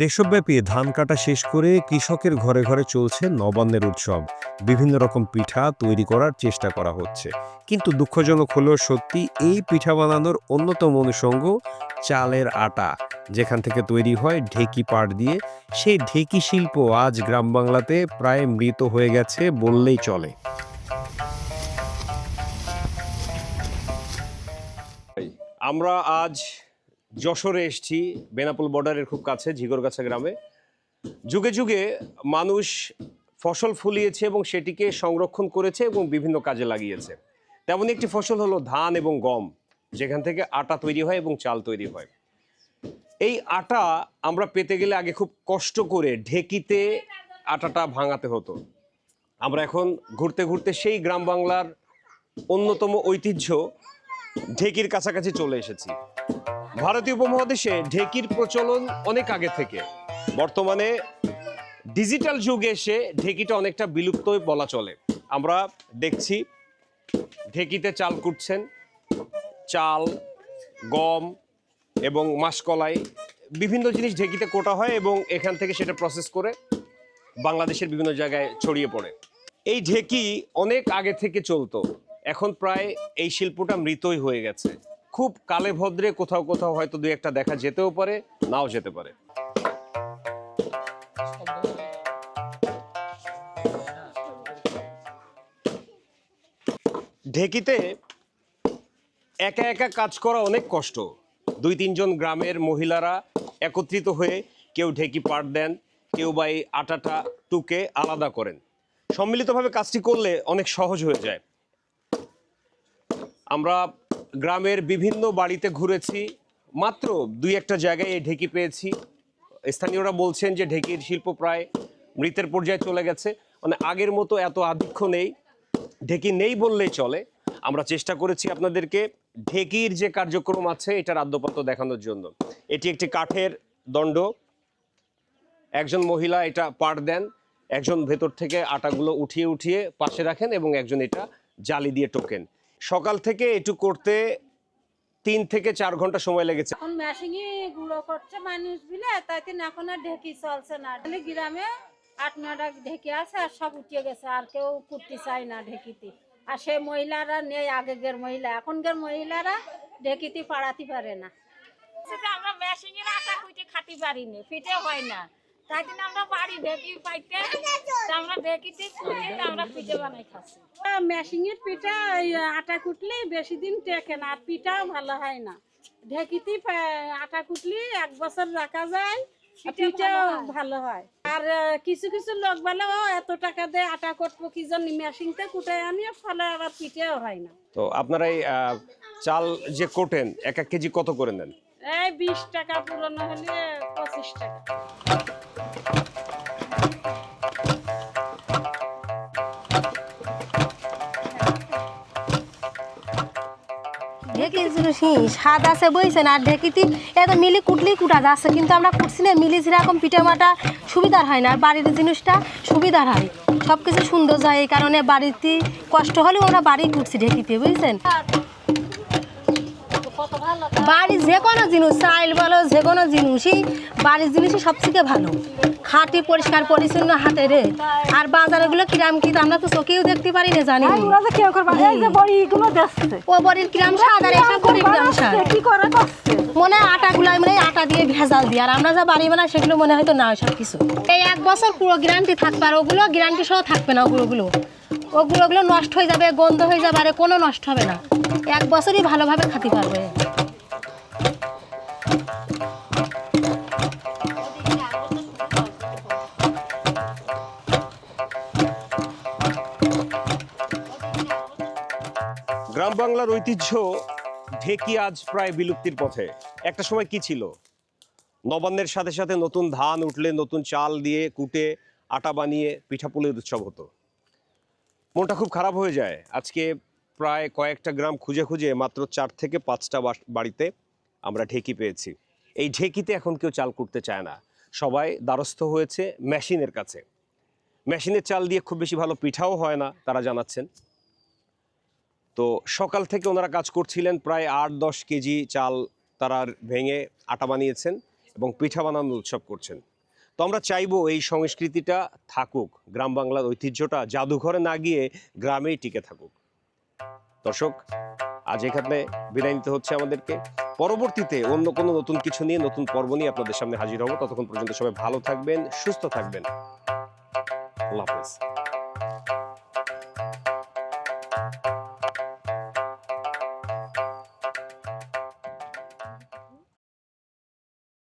দেশব্যাপী ধান কাটা শেষ করে কৃষকের ঘরে ঘরে চলছে নবান্নের উৎসব। বিভিন্ন রকম পিঠা তৈরি করার চেষ্টা করা হচ্ছে। কিন্তু দুঃখজনক হলেও সত্যি এই পিঠা বানানোর অন্যতম অনুষঙ্গ চালের আটা। যেখান থেকে তৈরি হয় ঢেকি পাট দিয়ে, সেই ঢেকি শিল্প আজ গ্রাম বাংলাতে প্রায় মৃত হয়ে গেছে বললেই চলে। আমরা আজ যশোরে এসেছি, বেনাপোল বর্ডারের খুব কাছে, ঝিগরগাছা গ্রামে। যুগে যুগে মানুষ ফসল ফলিয়েছে এবং সেটিকে সংরক্ষণ করেছে এবং বিভিন্ন কাজে লাগিয়েছে। তেমন একটি ফসল হলো ধান এবং গম, যেখান থেকে আটা তৈরি হয় এবং চাল তৈরি হয়। এই আটা আমরা পেতে গেলে আগে খুব কষ্ট করে ঢেকিতে আটাটা ভাঙাতে হতো। আমরা এখন ঘুরতে ঘুরতে সেই গ্রাম বাংলার অন্যতম ঐতিহ্য, ঢেকির কাছাকাছি চলে এসেছি। ভারতীয় উপমহাদেশে ঢেকির প্রচলন অনেক আগে থেকে। বর্তমানে ডিজিটাল যুগে এসে ঢেকিটা অনেকটা বিলুপ্ত বলা চলে। আমরা দেখছি ঢেকিতে চাল কুটছেন, চাল, গম এবং মাসকলাই, বিভিন্ন জিনিস ঢেকিতে কোটা হয় এবং এখান থেকে সেটা প্রসেস করে বাংলাদেশের বিভিন্ন জায়গায় ছড়িয়ে পড়ে। এই ঢেকি অনেক আগে থেকে চলতো। এখন প্রায় এই শিল্পটা মৃতই হয়ে গেছে। খুব কালে ভদ্রে কোথাও কোথাও হয়তো দুই একটা দেখা যেতেও পারে, নাও যেতে পারে। ঢেকিতে একা একা কাজ করা অনেক কষ্ট। দুই তিনজন গ্রামের মহিলারা একত্রিত হয়ে কেউ ঢেকি পাট দেন, কেউ বা এই আটাটা টুকে আলাদা করেন। সম্মিলিতভাবে কাজটি করলে অনেক সহজ হয়ে যায়। আমরা গ্রামের বিভিন্ন বাড়িতে ঘুরেছি। মাত্র দুই একটা জায়গায় এই ঢেকি পেয়েছি। স্থানীয়রা বলছেন যে ঢেকির শিল্প প্রায় মৃতের পর্যায়ে চলে গেছে। মানে আগের মতো এত আধিক্য নেই। ঢেকি নেই বললেই চলে। আমরা চেষ্টা করেছি আপনাদেরকে ঢেকির যে কার্যক্রম আছে এটার আদ্যপাত্য দেখানোর জন্য। এটি একটি কাঠের দণ্ড। একজন মহিলা এটা পাট দেন। একজন ভেতর থেকে আটাগুলো উঠিয়ে উঠিয়ে পাশে রাখেন এবং একজন এটা জালি দিয়ে টোকেন। সকাল থেকে এটু করতে তিন থেকে চার ঘণ্টা সময় লেগেছে। এখন মেশিনে গুঁড়ো করছে মানুষ বিলে তাইতে এখন আর ঢেকি চলছে না। তাহলে গ্রামে আট নটা ঢেকি আছে আর সব উঠিয়ে গেছে আর কেউ কুটতে চায় না ঢেকিতে। আর সেই মহিলারা নেই আগেকার মহিলা। এখনকার মহিলারা ঢেকিতে পাড়াতে পারে না। সেটা আমরা মেশিনের আটা কুইটে খাতে পারি না পিঠে হয় না। তাই জন্য আমরা বাড়ি ঢেকি পাইতে আমরা ঢেকিতে কুটে আমরা পিঠে বানাই খাচ্ছি। মেশিনের পিঠা আটা কুটলে বেশি দিন টেকে না আর পিঠাও ভালো হয় না। ঢেকিতে আটা কুটলে এক বছর রাখা যায় পিঠাও ভালো হয়। আর কিছু কিছু লোক বলে ও এত টাকা দিয়ে আটা করব কি জন্য? মেশিনতে কুটে আনি ফলে আবার পিঠেও হয় না। তো আপনারা এই আহ, চাল যে কোটেন এক এক কেজি কত করে নেন? এই বিশ টাকা পুরনো হলে পঁচিশ টাকা। স্বাদ আছে বইছেন আর ঢেকিতে এত মিলি কুটলেই কুটা যাচ্ছে, কিন্তু আমরা কুটছি না, মিলি যেরকম পিঠা মাটা সুবিধার হয় না, আর বাড়ির জিনিসটা সুবিধার হয়। সব কিছু সুন্দর যায় এই কারণে বাড়িতে কষ্ট হলেও আমরা বাড়ি কুটছি ঢেকিতে বুঝছেন? বাড়ির যে কোনো জিনিস চাইল বলো যে কোনো জিনিসই বাড়ির জিনিসই সবথেকে ভালো। খাটি পরিষ্কার পরিচ্ছন্ন হাতে রে। আর বাজারেগুলো কিরাম কি আমরা তো চোখেও দেখতে পারি না জানি। ও বড়ির কিরাম স্বাদ আর এসব বড়ির কিরাম কি করে মনে হয় আটাগুলো মানে আটা দিয়ে ভেজাল দিয়ে। আর আমরা যা বাড়ি বানাই সেগুলো মনে হয়তো না সব কিছু এই এক বছর পুরো গ্যারান্টি থাকবে আর ওগুলো গ্যারান্টি সহ থাকবে না ওগুলোগুলো ওগুলো ওগুলো নষ্ট হয়ে যাবে গন্ধ হয়ে যাবে আর কোনো নষ্ট হবে না। এক বছরই ভালোভাবে খেতে পারবে। গ্রাম বাংলার ঐতিহ্য ঢেকি আজ প্রায় বিলুপ্তির পথে। একটা সময় কি ছিল? নবান্নের সাথে সাথে নতুন ধান উঠলে নতুন চাল দিয়ে কুটে আটা বানিয়ে পিঠাপুলির উৎসব হতো। মনটা খুব খারাপ হয়ে যায়। আজকে প্রায় কয়েকটা গ্রাম খুঁজে খুঁজে মাত্র চার থেকে পাঁচটা বাড়িতে আমরা ঢেকি পেয়েছি। এই ঢেকিতে এখন কেউ চাল করতে চায় না। সবাই দ্বারস্থ হয়েছে মেশিনের কাছে। মেশিনের চাল দিয়ে খুব বেশি ভালো পিঠাও হয় না, তারা জানাচ্ছেন। তো সকাল থেকে ওনারা কাজ করছিলেন প্রায় আট দশ কেজি চাল তারা ভেঙে আটা বানিয়েছেন এবং পিঠা বানানোর উৎসব করছেন। তো আমরা চাইব এই সংস্কৃতিটা থাকুক, গ্রাম বাংলার ঐতিহ্যটা জাদুঘরে না গিয়ে গ্রামেই টিকে থাকুক। দর্শক, আজ এখানে বিদায় নিতে হচ্ছে আমাদেরকে। পরবর্তীতে অন্য কোনো নতুন কিছু নিয়ে, নতুন পর্ব নিয়ে আপনাদের সামনে হাজির হব। ততক্ষণ পর্যন্ত সবাই ভালো থাকবেন, সুস্থ থাকবেন। আল্লাহ হাফেজ।